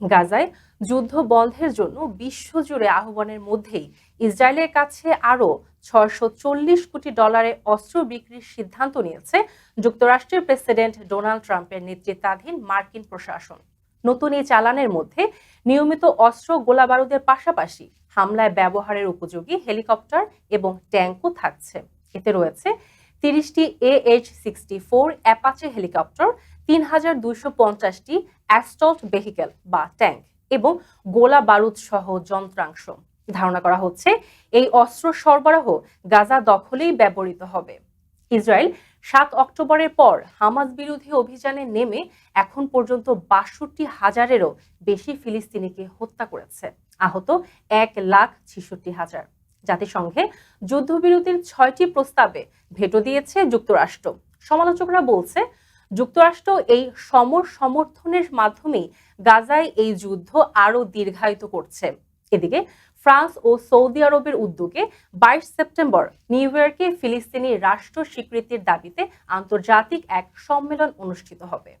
গাজায় যুদ্ধ বন্ধের জন্য বিশ্বজুড়ে আহ্বানের মধ্যেই ইসরায়েলের কাছে আরও ছয়শো চল্লিশ কোটি ডলারে অস্ত্র বিক্রির সিদ্ধান্ত নিয়েছে যুক্তরাষ্ট্রের প্রেসিডেন্ট ডোনাল্ড ট্রাম্পের নেতৃত্বাধীন মার্কিন প্রশাসন। নতুন এই চালানের মধ্যে নিয়মিত অস্ত্র গোলাবারুদের পাশাপাশি হামলায় ব্যবহারের উপযোগী হেলিকপ্টার এবং ট্যাঙ্কও থাকছে। এতে রয়েছে তিরিশটি AH sixty four Apache helicopter তিন হাজার দুইশো পঞ্চাশটি অ্যাস্টল্ট ভেহিকেল বা ট্যাঙ্ক এবং গোলা বারুদ সহ যন্ত্রাংশ। ধারণা করা হচ্ছে এই অস্ত্র সরবরাহ গাজা দখলেই ব্যবহৃত হবে। ইসরায়েল সাত অক্টোবরের পর হামাজ বিরোধী অভিযানে নেমে এখন পর্যন্ত বাষট্টি হাজারেরও বেশি ফিলিস্তিনিকে হত্যা করেছে। আহত এক লাখ ছেষট্টি হাজার। জাতিসংঘে যুদ্ধবিরতির ছয়টি প্রস্তাবে ভেটো দিয়েছে যুক্তরাষ্ট্র। সমালোচকরা বলছে, যুক্তরাষ্ট্র এই সমর সমর্থনের মাধ্যমেই গাজায় এই যুদ্ধ আরও দীর্ঘায়িত করছে। এদিকে, ফ্রান্স ও সৌদি আরবের উদ্যোগে বাইশ সেপ্টেম্বর নিউ ইয়র্কে ফিলিস্তিনি রাষ্ট্র স্বীকৃতির দাবিতে আন্তর্জাতিক এক সম্মেলন অনুষ্ঠিত হবে।